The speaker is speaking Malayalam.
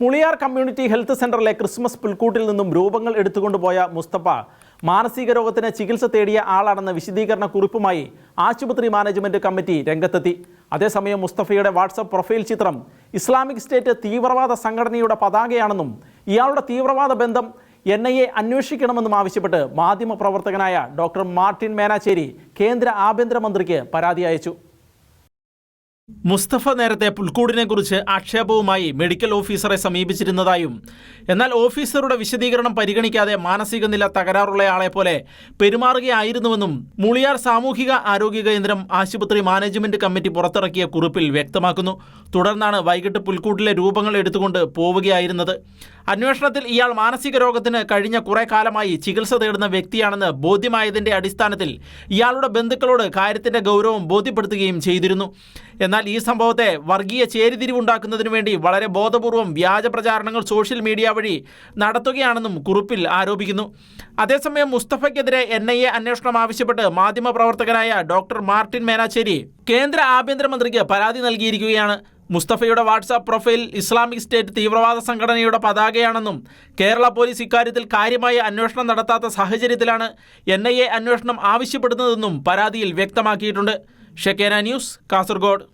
മുളിയാർ കമ്മ്യൂണിറ്റി ഹെൽത്ത് സെന്ററിലെ ക്രിസ്മസ് പുൽക്കൂട്ടിൽ നിന്നും രൂപങ്ങൾ എടുത്തുകൊണ്ടുപോയ മുസ്തഫ മാനസിക രോഗത്തിന് ചികിത്സ തേടിയ ആളാണെന്ന വിശദീകരണ കുറിപ്പുമായി ആശുപത്രി മാനേജ്മെന്റ് കമ്മിറ്റി രംഗത്തെത്തി. അതേസമയം മുസ്തഫയുടെ വാട്സപ്പ് പ്രൊഫൈൽ ചിത്രം ഇസ്ലാമിക് സ്റ്റേറ്റ് തീവ്രവാദ സംഘടനയുടെ പതാകയാണെന്നും ഇയാളുടെ തീവ്രവാദ ബന്ധം എൻ ഐ എ അന്വേഷിക്കണമെന്നും ആവശ്യപ്പെട്ട് മാധ്യമപ്രവർത്തകനായ ഡോക്ടർ മാർട്ടിൻ മേനാച്ചേരി കേന്ദ്ര ആഭ്യന്തരമന്ത്രിക്ക് പരാതി അയച്ചു. മുസ്തഫ നേരത്തെ പുൽക്കൂടിനെ കുറിച്ച് ആക്ഷേപവുമായി മെഡിക്കൽ ഓഫീസറെ സമീപിച്ചിരുന്നതായും എന്നാൽ ഓഫീസറുടെ വിശദീകരണം പരിഗണിക്കാതെ മാനസിക നില തകരാറുള്ളയാളെ പോലെ പെരുമാറുകയായിരുന്നുവെന്നും മുളിയാർ സാമൂഹിക ആരോഗ്യ കേന്ദ്രം ആശുപത്രി മാനേജ്മെന്റ് കമ്മിറ്റി പുറത്തിറക്കിയ കുറിപ്പിൽ വ്യക്തമാക്കുന്നു. തുടർന്നാണ് വൈകിട്ട് പുൽക്കൂട്ടിലെ രൂപങ്ങൾ എടുത്തുകൊണ്ട് പോവുകയായിരുന്നത്. അന്വേഷണത്തിൽ ഇയാൾ മാനസിക രോഗത്തിന് കഴിഞ്ഞ കുറെ കാലമായി ചികിത്സ തേടുന്ന വ്യക്തിയാണെന്ന് ബോധ്യമായതിന്റെ അടിസ്ഥാനത്തിൽ ഇയാളുടെ ബന്ധുക്കളോട് കാര്യത്തിന്റെ ഗൗരവം ബോധ്യപ്പെടുത്തുകയും ചെയ്തിരുന്നു. എന്നാൽ ഈ സംഭവത്തെ വർഗീയ ചേരിതിരിവുണ്ടാക്കുന്നതിനു വേണ്ടി വളരെ ബോധപൂർവം വ്യാജ പ്രചാരണങ്ങൾ സോഷ്യൽ മീഡിയ വഴി നടത്തുകയാണെന്നും കുറിപ്പിൽ ആരോപിക്കുന്നു. അതേസമയം മുസ്തഫയ്ക്കെതിരെ എൻ ഐ എ അന്വേഷണം ആവശ്യപ്പെട്ട് മാധ്യമപ്രവർത്തകനായ ഡോക്ടർ മാർട്ടിൻ മേനാച്ചേരി കേന്ദ്ര ആഭ്യന്തരമന്ത്രിക്ക് പരാതി നൽകിയിരിക്കുകയാണ്. മുസ്തഫയുടെ വാട്സാപ്പ് പ്രൊഫൈൽ ഇസ്ലാമിക് സ്റ്റേറ്റ് തീവ്രവാദ സംഘടനയുടെ പതാകയാണെന്നും കേരള പോലീസ് ഇക്കാര്യത്തിൽ കാര്യമായ അന്വേഷണം നടത്താത്ത സാഹചര്യത്തിലാണ് എൻ ഐ എ അന്വേഷണം ആവശ്യപ്പെടുന്നതെന്നും പരാതിയിൽ വ്യക്തമാക്കിയിട്ടുണ്ട്. ഷെക്കേന ന്യൂസ് കാസർഗോഡ്.